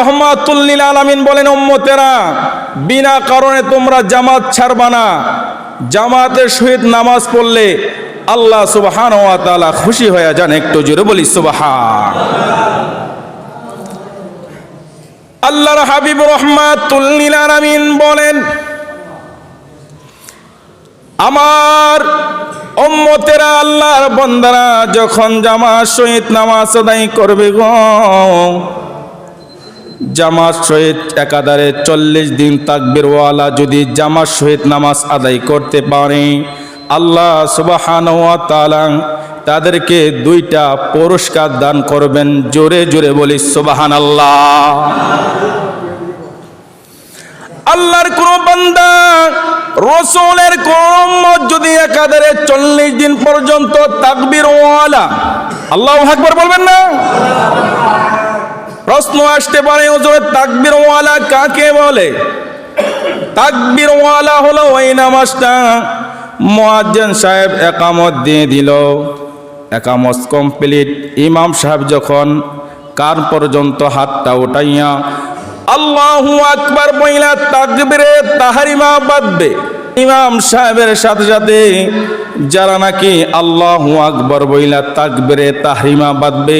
রহমাতুল্লিল আলামিন বলেন, উম্মতেরা, বিনা কারণে তোমরা জামাত ছাড়বা না। জামাতের সহিত নামাজ পড়লে আল্লাহ সুবহান ওয়া খুশি হয়ে যান একটু জোরে বলি, সুবহান। আল্লাহর হাবিব রহমাতুল্লিল আলামিন বলেন, আমার উম্মতেরা, আল্লাহর বন্দারা যখন জামাত সহিত নামাজ আদায় করবে গো জামাত সহিত একাধারে চল্লিশ দিন তাকবির ওয়ালা যদি জামাত সহিত নামাজ আদায় করতে পারে, আল্লাহ সুবাহান তাদেরকে দুইটা পুরস্কার দান করবেন। জোরে জোরে বলি সুবাহান আল্লাহ আল্লাহর কোন বান্দা, রসুলের কোন যদি একাধারে চল্লিশ দিন পর্যন্ত তাকবির ওয়ালা, আল্লাহ আকবর বলবেন না? প্রশ্ন আসতে পারে ওজোর তাকবির ওয়ালা কাকে বলে? তাকবির ওয়ালা হলো ওই নামাজটা মুয়াজ্জিন সাহেব একামত দিয়ে দিল। একামত কমপ্লিট। ইমাম সাহেব যখন কার পর্যন্ত হাতটা উঠাইয়া, আল্লাহু আকবার বইলা তাকবিরে তাহারিমা বাদবে ইমাম সাহেবের সাথে সাথে যারা নাকি আল্লাহু আকবর বইলা তাকবিরে তাহরিমা বাঁধবে,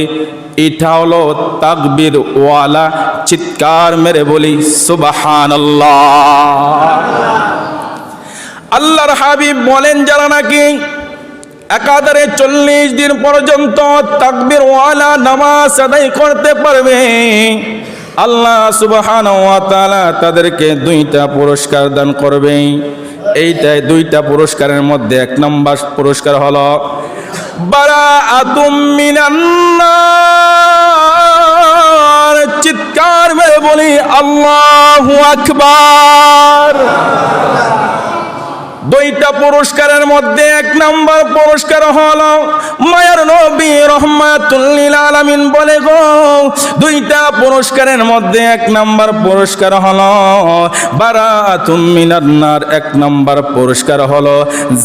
এটা হলো তাকবির ওয়ালা চিৎকার মেরে বলি সুবাহান আল্লাহর হাবিব বলেন, যারা নাকি একাধারে চল্লিশ দিন পর্যন্ত তাকবির ওয়ালা নামাজ আদায় করতে পারবে, আল্লাহ সুবহান তাদেরকে দুইটা পুরস্কার দান করবে। এইটাই দুইটা পুরস্কারের মধ্যে এক নম্বর পুরস্কার হলো বারা চিৎকার বলি আল্লাহু আকবার। দুইটা পুরস্কারের মধ্যে এক নম্বর পুরস্কার হলো মায়ার নবী রহমাতুল্লিল আলামিন বলে গো, দুইটা পুরস্কারের মধ্যে এক নম্বর পুরস্কার হলো মিনান্নার এক নম্বর পুরস্কার হলো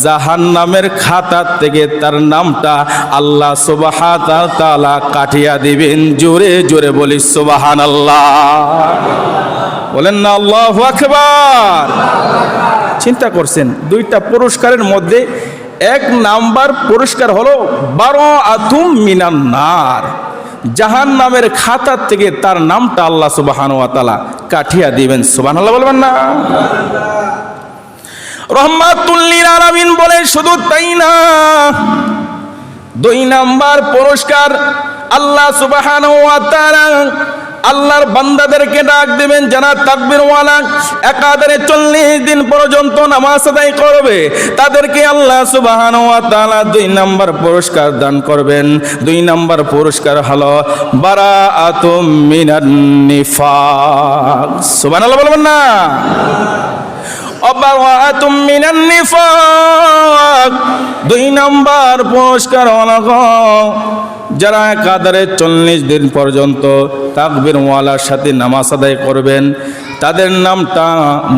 জাহান্নামের খাতা থেকে তার নামটা আল্লাহ সুবহানাহু তাআলা কাটিয়া দিবেন, জোরে জোরে বলি সুবহানাল্লাহ। বলেন না, আল্লাহু আকবার। চিন্তা করছেন। দুইটা পুরস্কারের মধ্যে এক নাম্বার পুরস্কার হলো, বারো আতুম মিনান্নার জাহান নামের খাতার থেকে তার নামটা আল্লাহ সুবাহান তালা কাঠিয়া দিবেন। সুবাহ বলবেন না? রহমাতুল্লিল আলামিন বলে, শুধু তাই না, দুই নাম্বার পুরস্কার আল্লাহ সুবাহান আল্লাহর বান্দাদেরকে ডাক দেবেন, যারা তাকবির ওয়ালা একাধারে চল্লিশ দিন পর্যন্ত নামাজ আদায় করবে, তাদেরকে আল্লাহ সুবাহান ওয়া তাআলা দুই নাম্বার পুরস্কার দান করবেন। দুই নাম্বার পুরস্কার হলো বারা আতুম মিনান নিফাক। সুবহানাল্লাহ বলবেন না? নিফাক। দুই নাম্বার পুরস্কার হলো যারা কাদারে চল্লিশ দিন পর্যন্ত তাকবির ওয়ালার সাথে নামাজ আদায় করবেন, তাদের নামটা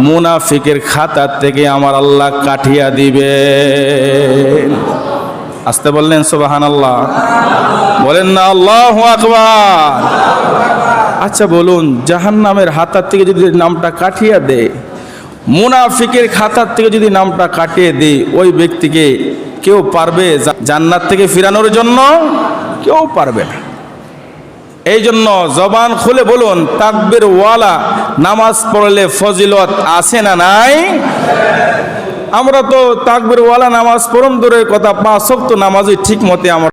মুনাফিকের খাতা থেকে আমার আল্লাহ কাঠিয়া দিবে আসতে বললেন সুবাহান আল্লাহ বলেন না, আল্লাহ আকবার। আচ্ছা বলুন জাহান নামের হাতার থেকে যদি নামটা কাঠিয়া দেয়, মুনাফিকের খাতার থেকে যদি নামটা কাটিয়ে দিই ওই ব্যক্তিকে কেউ পারবে জান্নাত থেকে ফিরানোর জন্য? কেউ পারবে না। এই জন্য জবান খুলে বলুন, তাকবির ওয়ালা, নামাজ পড়লে ফজিলত আছে না নাই? আমরা তো তাকবির ওয়ালা নামাজ পড়ুন, দূরের কথা, পাঁচ নামাজই ঠিক মতে আমরা